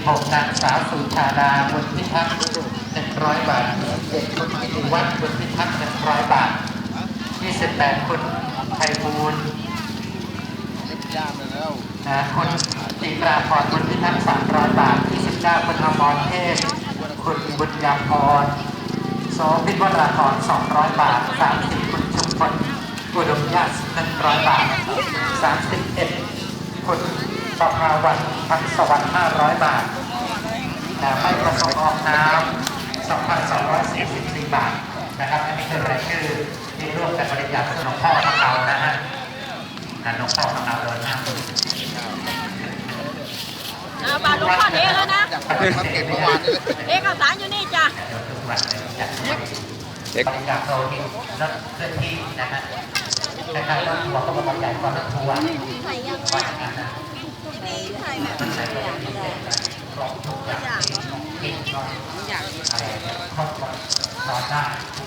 26นางสาวสุชาดาบุญพิทักษ์100 บาท27คุณกิติวัฒน์บุญพิทักษ์100 บาท 28 คุณไพบูลย์ยามไปแล้วนะคุณจิตราพรบุญพิทักษ์300 บาท 29 คุณอมรเทพคุณบุญญาพรโสภิวราธร200 บาท 30 คุณชุมพลอุดมญาติ100 บาท 31 คุณ ประภาวันพันสวรรค์500บาทนะไม่ประสงค์ออกน้ำ2,244บาทนะครับอันนี้คือรายชื่อที่ร่วมกันบริจาคหลวงพ่อของเรานะฮะนะหลวงพ่อของเราเดินหน้าคุณเอาบาทหลวงพ่อเองแล้วนะอยากไปรับเก็บเมื่อวานนี่เลยเอกสารอยู่นี่จ้ะเดี๋ยวทุกวันเลยจัดเด็กบริจาคโลหิตรถเคลื่อนที่นะฮะคล้ายๆรถทัวร์ก็บอกว่าใหญ่กว่ารถทัวร์ ว่าอย่างนั้นนะมันใช้ประโยชน์พิเศษนะครบทุกอยากินก็อะไรเนี่ยครบหมดนอนได้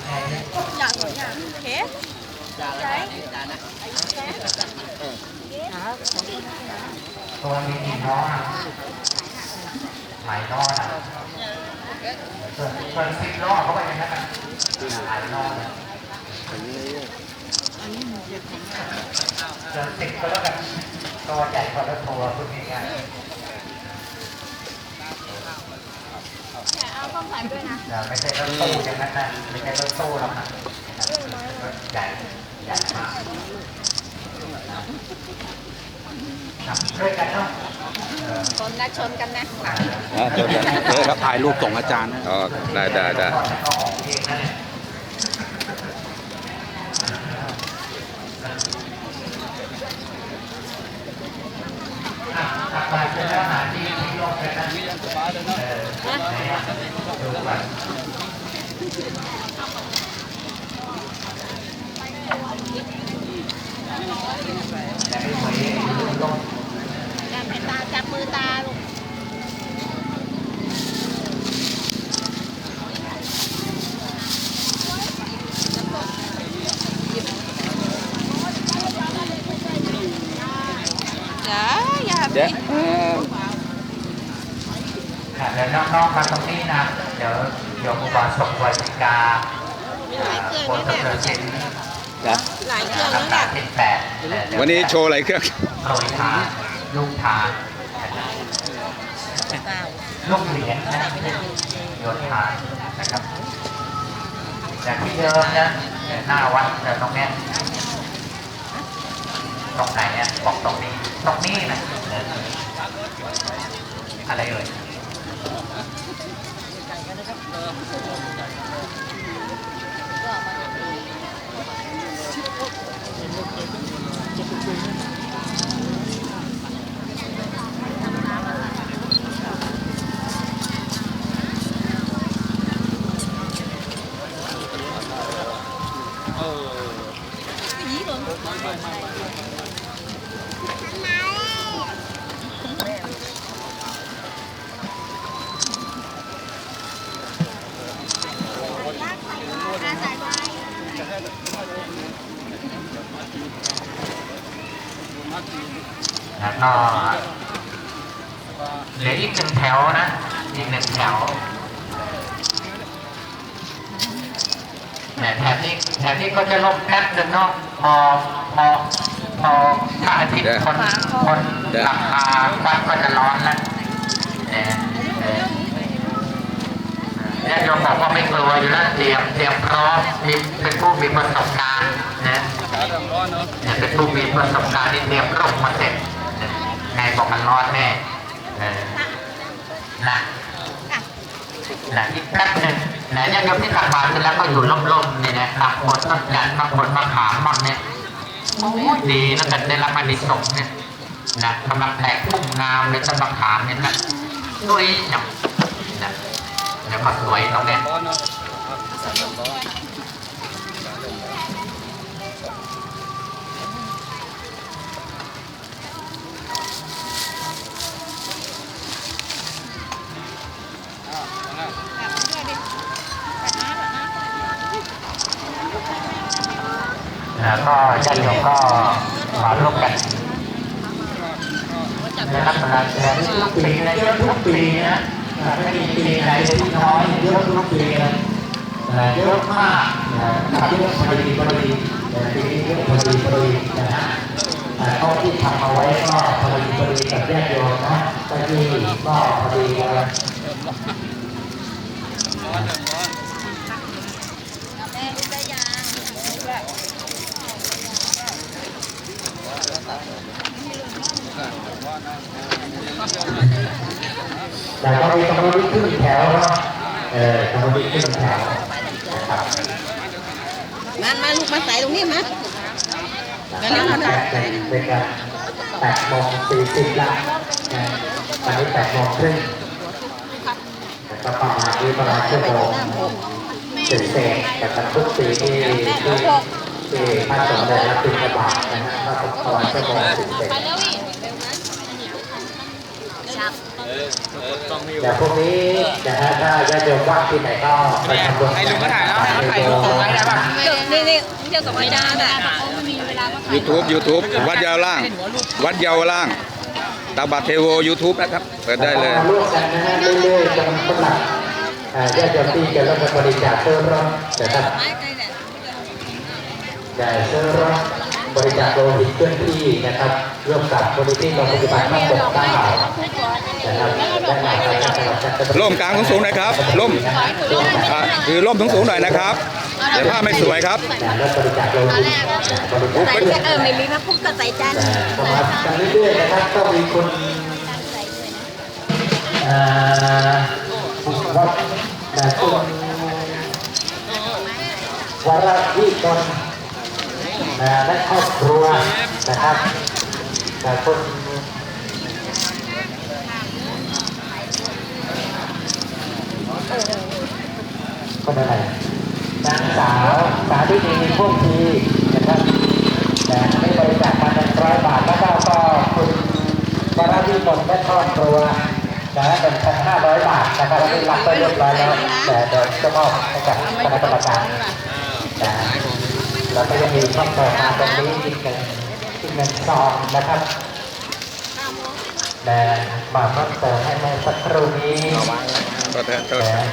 แอร์เย็นอยากอยากเฮ้ใช่ตัวมีกี่ล้ออะหลายล้อนะเกินเกินสิบล้อเขาไปอย่างนั้นอะหลายล้อเนี่ยเกินสิบก็แล้วกัน ตัวใหญ่กว่าตัวพูดง่ายๆเอาความใส่ด้วยนะเดี๋ยวไม่ใช่รถตู้อย่างนั้นนะไม่ใช่รถตู้หรอกนะรถใหญ่ใหญ่มากครับช่วยกันเนาะเออชนนะชนกันนะอ่าเดี๋ยวเดี๋ยวเดี๋ยวถ่ายรูปส่งอาจารย์นะ อ๋อได้ได้ได้ ก่อนจะเข้าออกเองนะเนี่ย เออไหนอ่ะดูก่อนแต่ไม่ไหวดูลง จับตาจับมือตาลูกจ้าอย่า เดี๋ยวเออค่ะเดี๋ยวน้องๆมาตรงนี้นะ เดี๋ยวโยมอุบาสกวัยกามีหลายเครื่องคนนะก็เนี่ยเกิดเป็นนะหลายเครื่องแล้วน้ำตาเนี่ยลเป็นแปดวันนี้โชว์อะไรเครื่องโปรยทานลูกทานลูกเหรียญนะโยนทานนะครับจากที่เดิมนะหน้าวัดแต่ตรงเนี้ยตรงไหนเนี่ยบอกตรงนี้ ตรงนี้นะเอออะไรเอ่ย กันนะครับเออ ก็เหลืออีกหนึ่งแถวนะอีกหนึ่งแถวแต่แถวนี้แถวนี้ก็จะลบแป๊บหนึ่งเนาะพอพอพอพระอาทิตย์คนคนหลังคาวัดก็จะร้อนแล้วเออเออเนี่ยโยมบอกว่าไม่กลัวอยู่แล้วเตรียมเตรียมพร้อมมีเป็นผู้มีประสบการณ์นะเนี่ยเป็นผู้มีประสบการณ์ที่เตรียมร่มมาเสร็จ นายบอกมันร้อนแน่เออนะนะอีกแป๊บหนึ่งนะญาติโยมที่ตักบาตรเสร็จแล้วก็อยู่ร่มๆเนี่ยนะตักหมดต้นจันทร์บางคนมาขามบ้างเนี่ยโอ้ยดีแล้วกันได้รับอานิสงส์เนี่ยนะกำลังแตกพุ่มงามเลยต้นมะขามเนี่ยนะด้วยอย่างนะเดี๋ยวมาสวยตรงเนี้ย แล้วก็ญาติโยมก็มาร่วมกันนะครับตลาดแสนทุกปีนะเยอะทุกปีนะไม่มีปีไหนที่น้อยเยอะทุกปีนะเยอะมากนะครับเยอะพอดีพอดีปีนี้เยอะพอดีพอดีนะฮะเท่าที่ทำเอาไว้ก็พอดีพอดีกับแยกโยมนะก็ที่ก็พอดีเลย แม่รู้ได้ต่ก็มีกำลังขึ้นแถวเนาะเออกำลังขึ้นแถวนะครับมามาลูกมาใส่ตรงนี้มาแล้วก็เป็นการแปดโมงสี่สิบละตอนนี้แปดโมงครึ่ง ประมาณนี้ประมาณชั่วโมงเสร็จเสร็จแต่ทุกปีที่ที่ที่พระสงฆ์ได้รับบิณฑบาตนะฮะก็ประมาณชั่วโมงเสร็จเสร็จแต่พวกนี้นะฮะถ้าญาติโยมว่างที่ไหนก็ไปทำบุญให้ลุงก็ถ่ายแล้วให้เขาถ่ายรูปส่งไว้ได้ป่ะนี่นี่เที่ยวกับไม่ได้แต่ไม่มีเวลามายูทูบยูทูบวัดยาวล่าง วัดยาวล่าง ตาบัตเทโวยูทูบนะครับ เปิดได้เลยร่วมกันนะฮะเรื่อยๆจนสำหรับอ่าญาติโยมที่จะร่วมบริจาคเสื้อรถนะครับไม่ไกลเนี่ยจ่ายเสื้อรถบริจาคโลหิตเคลื่อนที่นะครับร่วมกับมูลนิธิโรงพยาบาลบ้านปกเก้านะครับและนายกร่มกลางสูงๆหน่อยครับร่มคือร่มสูงๆหน่อยนะครับ เดี๋ยวภาพไม่สวยครับนแริจาคโลหิตบริจาคใส่แค่เออไม่มีมาพุกก็ใส่จานประมาณกันเรื่อยๆนะครับก็มีคุณเอ่อวัดแต่คุณวารวิกรนและครอบครัวนะครับแต่คุณคนอะไร นางสาวสาธินีพวกทีนะครับแต่ให้บริจาคมาหนึ่งร้อยบาทแล้วก็ก็คุณวราวิมลและครอบครัวนะหนึ่งพันห้าร้อยบาทนะครับที่รับไปเรียบร้อยแล้วแต่เดี๋ยวจะมอบให้กับคณะกรรมการนะแล้วก็ยังมีช่องต่อมาตรงนี้อีกหนึ่งอีกหนึ่งซองนะครับแต่มาเพิ่มเติมให้ในสักครู่นี้ก็เถอะเถอะนะ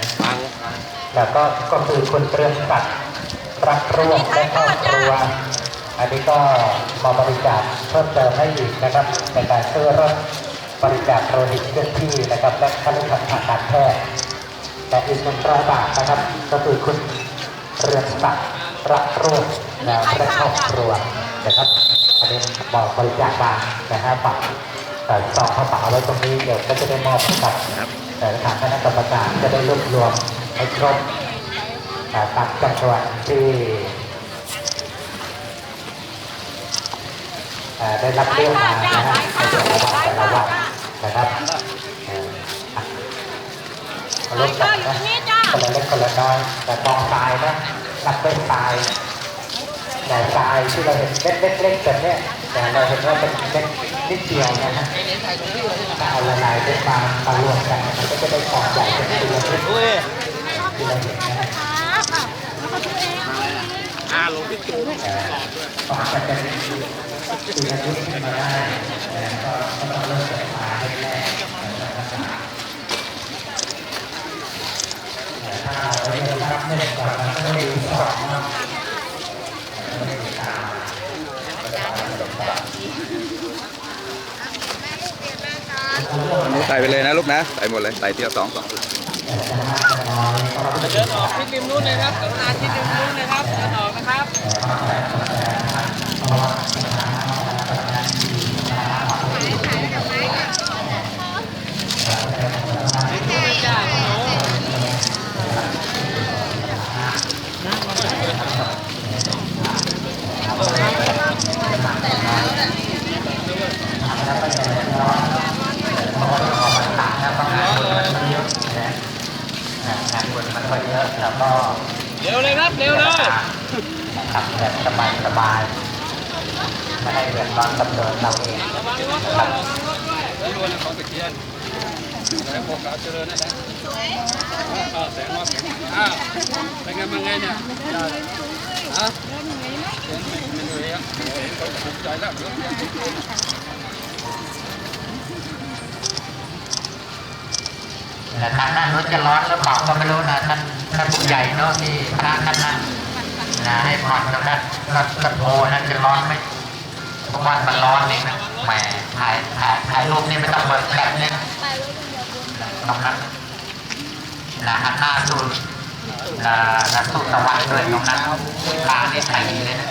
แล้วก็ก็คือคุณเตรียมศักดิ์รักร่วมและครอบครัวอันนี้ก็มาบริจาคเพิ่มเติมให้อีกนะครับในการซื้อรถบริจาคโลหิตเคลื่อนที่นะครับ และค่ารักษาทางการแพทย์แต่อีกหนึ่งร้อยบาทนะครับ ก็คือคุณเรืองศักดิ์รักร่วมและครอบครัวนะครับอันนี้บอกบริจาคมานะฮะฝากเอ่อซองกระเป๋าไว้ตรงนี้เดี๋ยวก็จะได้มอบให้กับแต่ทางคณะกรรมการจะได้รวบรวม ให้ครบอ่าตามจำนวนที่ได้รับเรื่องมานะฮะในแต่ละวันแต่ละวันนะครับเอ่ออะมาร่วมกันนะคนละเล็กคนละน้อยแต่กองทรายนะนับเป็นทรายแต่ทรายที่เราเห็นเม็ดเล็กๆแบบเนี้ยแต่เราเห็นว่าเป็นเม็ดนิดเดียวนะฮะถ้าเอาละลายเป็นมามารวมกันมันก็จะได้กองใหญ่เป็นทีละนิดที่เราเห็นนะฮะ อ่าลงที่จุต่อจากจะเป็นทีละนิดขึ้นมาได้แต่ก็ก็ต้องเริ่มจากทราแรกๆนะครับแต่ถ้าเราไม่ได้รับไม่ได้ก่อนมันก็ไม่ได้สอบนะไม่ได้ตามใส่ไปเลยนะลูกนะ ใส่หมดเลย ใส่ทีละสองสอง เราเดินออกที่ริมนู้นเลยครับกรุณาที่ริมนู้นเลยครับ เดินออกนะครับงานบุญมันก็เยอะ แล้วก็เร็วเลยครับเร็วเลยขับแบบสบายสบายๆไม่ให้เดือดร้อนกับตัวเราเองครับนี่วันของตะเกียนแล้วโฟกัสเจริญนะนะอ่าแสงว่าแสงอ่าเป็นไงมาไงเนี่ยฮะไม่เหนื่อยอะเห็นเขาภูมิใจแล้วเดี๋ยว ทางด้านนู้นจะร้อนหรือเปล่าก็ไม่รู้นะท่านท่านผู้ใหญ่เนาะที่พระท่านนั้นนะให้ผ่อนแล้วนะรัตโพนั้นจะร้อนไหมเพราะว่ามันร้อนเองนะแหมถ่ายถ่ายถ่ายรูปนี่ไม่ต้องเปิดแฟลชเนี่ยตรงนั้นนะหันหน้าสู่นะนะสู่ตะวันด้วยตรงนั้นลานนี่ใสเลยนะ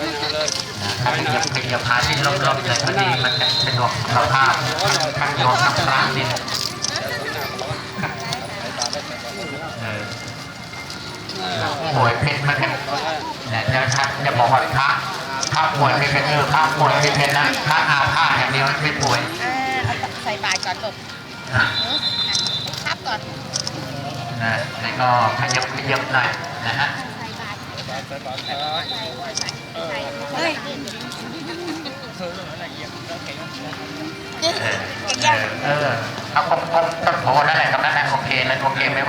นานนะถ้าขยับขยับมาที่ร่มๆเลยพอดีมันจะสะดวกสภาพทั้งโยมทั้งพระนี่นะเออป่วยเป็นมันกันเนี่ยจะชัดจะบอกว่าพระพระป่วยไม่เป็นเออพระป่วยไม่เป็นนะพระอาพาธอย่างเดียวไม่ป่วยใส่บาตรก่อนลูกครับก่อนนะแล้วก็ขยับขยับหน่อยนะฮะใส่บาตรซ้ายเฮ้ย เออเออเออเอาคงคงต้นโพนั่นแหละตรงนั้นนะโอเคแล้วโอเคไม่ว่า